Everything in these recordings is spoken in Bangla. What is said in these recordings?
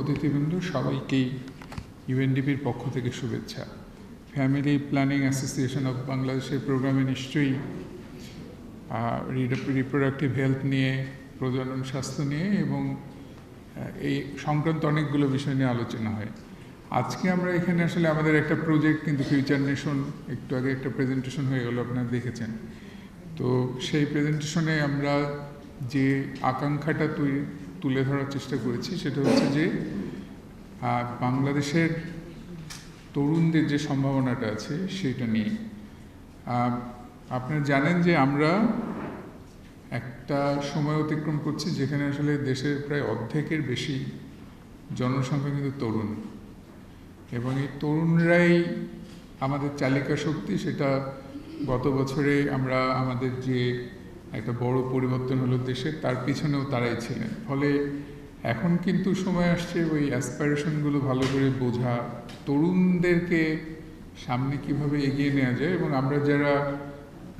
অতিথিবৃন্দ, সবাইকেই ইউএনডিপির পক্ষ থেকে শুভেচ্ছা। ফ্যামিলি প্ল্যানিং অ্যাসোসিয়েশন অফ বাংলাদেশের প্রোগ্রামে নিশ্চয়ই রিপ্রোডাক্টিভ হেলথ নিয়ে, প্রজনন স্বাস্থ্য নিয়ে এবং এই সংক্রান্ত অনেকগুলো বিষয় নিয়ে আলোচনা হয়। আজকে আমরা এখানে আসলে আমাদের একটা প্রজেক্ট কিন্তু ফিউচার নেশন একটু আগে একটা প্রেজেন্টেশন হয়ে গেলো, আপনারা দেখেছেন। তো সেই প্রেজেন্টেশনে আমরা যে আকাঙ্ক্ষাটা তৈরি তুলে ধরার চেষ্টা করেছি, সেটা হচ্ছে যে বাংলাদেশের তরুণদের যে সম্ভাবনাটা আছে, সেটা নিয়ে। আপনারা জানেন যে আমরা একটা সময় অতিক্রম করছি যেখানে আসলে দেশের প্রায় অর্ধেকের বেশি জনসংখ্যা কিন্তু তরুণ। এবং এই তরুণরাই আমাদের চালিকা শক্তি, সেটা গত বছরে আমরা আমাদের যে একটা বড় পরিবর্তন হলো দেশে, তার পিছনেও তারাই ছিলেন। ফলে এখন কিন্তু সময় আসছে ওই অ্যাসপাইরেশনগুলো ভালো করে বোঝা, তরুণদেরকে সামনে কীভাবে এগিয়ে নেওয়া যায় এবং আমরা যারা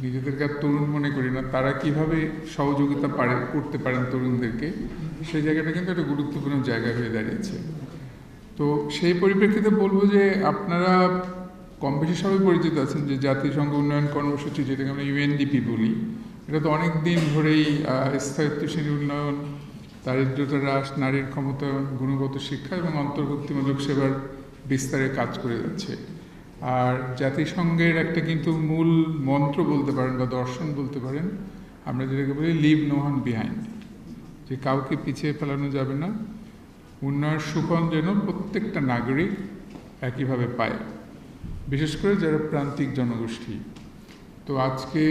নিজেদেরকে আর তরুণ মনে করি না, তারা কীভাবে সহযোগিতা পারে, করতে পারেন তরুণদেরকে, সেই জায়গাটা কিন্তু একটা গুরুত্বপূর্ণ জায়গা হয়ে দাঁড়িয়েছে। তো সেই পরিপ্রেক্ষিতে বলব যে আপনারা কম বেশি সবাই পরিচিত আছেন যে জাতিসংঘ উন্নয়ন কর্মসূচি, যেটাকে আমরা ইউএনডিপি বলি এটা তো অনেক দিন ধরেই স্থায়িত্বশীল উন্নয়ন, দারিদ্রতা হ্রাস, নারীর ক্ষমতায়ন, গুণগত শিক্ষা এবং অন্তর্ভুক্তিমূলক সেবার বিস্তারে কাজ করে যাচ্ছে। আর জাতিসংঘের একটা কিন্তু মূল মন্ত্র বলতে পারেন বা দর্শন বলতে পারেন, আমরা যেটাকে বলি লিভ নো ওয়ান বিহাইন্ড, যে কাউকে পিছিয়ে ফেলানো যাবে না। উন্নয়ন সুফল যেন প্রত্যেকটা নাগরিক একইভাবে পায়। বিশেষ করে যারা প্রান্তিক জনগোষ্ঠী। তো আজকে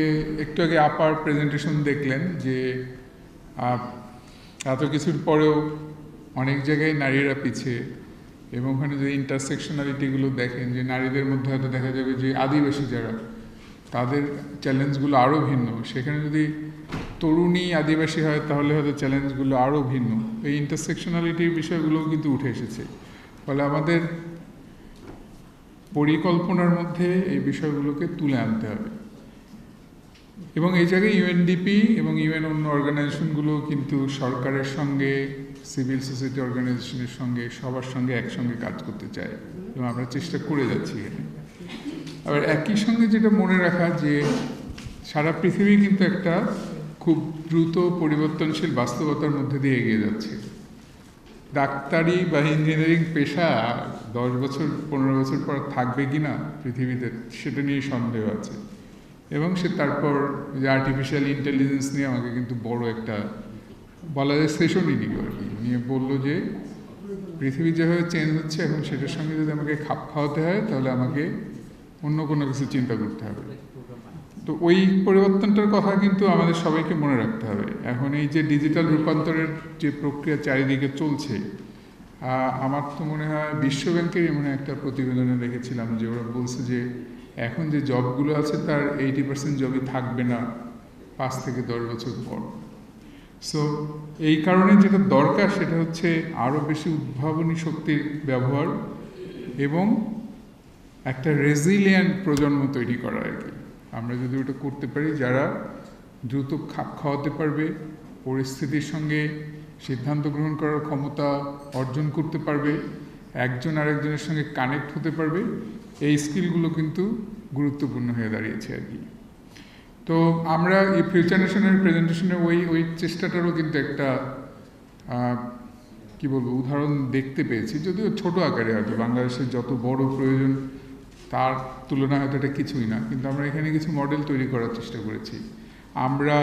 একটু আগে আপার প্রেজেন্টেশন দেখলেন যে এত কিছুর পরেও অনেক জায়গায় নারীরা পিছিয়ে এবং ওখানে যে ইন্টারসেকশনালিটিগুলো দেখেন, যে নারীদের মধ্যে হয়তো দেখা যাবে যে আদিবাসী যারা, তাদের চ্যালেঞ্জগুলো আরও ভিন্ন। সেখানে যদি তরুণী আদিবাসী হয়, তাহলে হয়তো চ্যালেঞ্জগুলো আরও ভিন্ন। এই ইন্টারসেকশনালিটির বিষয়গুলোও কিন্তু উঠে এসেছে। ফলে আমাদের পরিকল্পনার মধ্যে এই বিষয়গুলোকে তুলে আনতে হবে। এবং এই জায়গায় ইউএনডিপি এবং ইউএন অন্য অর্গানাইজেশনগুলো কিন্তু সরকারের সঙ্গে সিভিল সোসাইটি অর্গানাইজেশনের সঙ্গে, সবার সঙ্গে একসঙ্গে কাজ করতে চায় এবং আমরা চেষ্টা করে যাচ্ছি এখানে। আবার একই সঙ্গে যেটা মনে রাখা যে সারা পৃথিবী কিন্তু একটা খুব দ্রুত পরিবর্তনশীল বাস্তবতার মধ্যে দিয়ে এগিয়ে যাচ্ছে। ডাক্তারি বা ইঞ্জিনিয়ারিং পেশা দশ বছর, পনেরো বছর পর থাকবে কি না পৃথিবীতে, সেটা নিয়ে সন্দেহ আছে। এবং সে তারপর যে আর্টিফিশিয়াল ইন্টেলিজেন্স নিয়ে আমাকে কিন্তু বড় একটা বলা যায় সেশনই নিল আর কি। নিয়ে বলল যে, পৃথিবী যেভাবে চেঞ্জ হচ্ছে, এখন সেটার সঙ্গে যদি আমাকে খাপ খাওয়াতে হয়, তাহলে আমাকে অন্য কোনো কিছু চিন্তা করতে হবে। তো ওই পরিবর্তনটার কথা কিন্তু আমাদের সবাইকে মনে রাখতে হবে। এখন এই যে ডিজিটাল রূপান্তরের যে প্রক্রিয়া চারিদিকে চলছে আমার তো মনে হয় বিশ্ব ব্যাংকেরই মনে একটা প্রতিবেদনে দেখেছিলাম যে ওরা বলছে যে এখন যে জবগুলো আছে, তার এইটি পার্সেন্ট জবই থাকবে না পাঁচ থেকে দশ বছর পর। সো এই কারণে যেটা দরকার, সেটা হচ্ছে আরও বেশি উদ্ভাবনী শক্তির ব্যবহার এবং একটা রেজিলিয়েন্ট প্রজন্ম তৈরি করা আর কি। আমরা যদি ওটা করতে পারি, যারা দ্রুত খাপ খাওয়াতে পারবে, পরিস্থিতির সঙ্গে সিদ্ধান্ত গ্রহণ করার ক্ষমতা অর্জন করতে পারবে, একজন আরেকজনের সঙ্গে কানেক্ট হতে পারবে এই স্কিলগুলো কিন্তু গুরুত্বপূর্ণ হয়ে দাঁড়িয়েছে আর কি। তো আমরা এই ফিউচার নেশনের প্রেজেন্টেশনে ওই ওই চেষ্টাটারও কিন্তু একটা কি বলব, উদাহরণ দেখতে পেয়েছি। যদিও ছোট আকারে হয়তো বাংলাদেশের যত বড় প্রয়োজন তার তুলনায় হয়তো এটা কিছুই না। কিন্তু আমরা এখানে কিছু মডেল তৈরি করার চেষ্টা করেছি। আমরা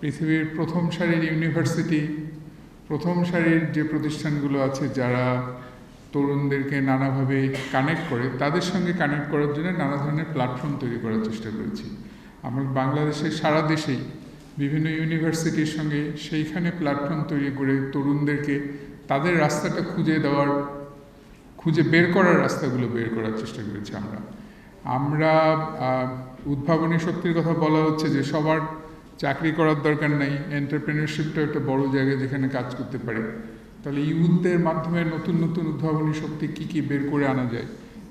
পৃথিবীর প্রথম সারির ইউনিভার্সিটি, প্রথম সারির যে প্রতিষ্ঠানগুলো আছে যারা তরুণদেরকে নানাভাবে কানেক্ট করে, তাদের সঙ্গে কানেক্ট করার জন্য নানা ধরনের প্ল্যাটফর্ম তৈরি করার চেষ্টা করেছি। আমরা বাংলাদেশের সারা দেশেই বিভিন্ন ইউনিভার্সিটির সঙ্গে সেইখানে প্ল্যাটফর্ম তৈরি করে তরুণদেরকে তাদের রাস্তাটা খুঁজে দেওয়ার, খুঁজে বের করার রাস্তাগুলো বের করার চেষ্টা করেছি আমরা। আমরা উদ্ভাবনী শক্তির কথা বলা হচ্ছে যে সবার চাকরি করার দরকার নাই এন্টারপ্রেনারশিপটা একটা বড় জায়গায় যেখানে কাজ করতে পারে। তাহলে ইউথদের মাধ্যমে নতুন নতুন উদ্ভাবনী শক্তি কী কী বের করে আনা যায়?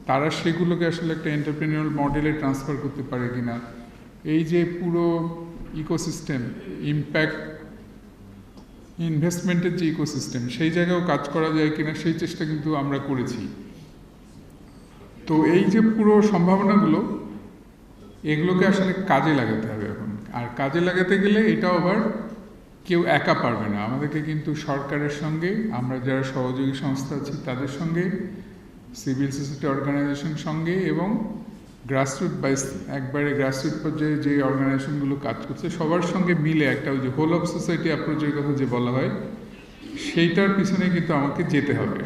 তারা সেগুলোকে আসলে একটা এন্টারপ্রেনিউর মডেলে ট্রান্সফার করতে পারে কিনা? এই যে পুরো ইকোসিস্টেম ইম্প্যাক্ট ইনভেস্টমেন্টের যে ইকোসিস্টেম সেই জায়গায়ও কাজ করা যায় কিনা, সেই চেষ্টা কিন্তু আমরা করেছি। তো এই যে পুরো সম্ভাবনাগুলো, এগুলোকে আসলে কাজে লাগাতে হবে এখন। আর কাজে লাগাতে গেলে এটাও আবার কেউ একা পারবে না। আমাদেরকে কিন্তু সরকারের সঙ্গে, আমরা যারা সহযোগী সংস্থা আছি তাদের সঙ্গে, সিভিল সোসাইটি অর্গানাইজেশন সঙ্গে এবং গ্রাসরুট বাই একবারে গ্রাসরুট পর্যায়ে যে অর্গানাইজেশনগুলো কাজ করছে, সবার সঙ্গে মিলে একটা ওই যে হোল অফ সোসাইটি অ্যাপ্রোচের কথা যে বলা হয়, সেইটার পিছনে কিন্তু আমাকে যেতে হবে।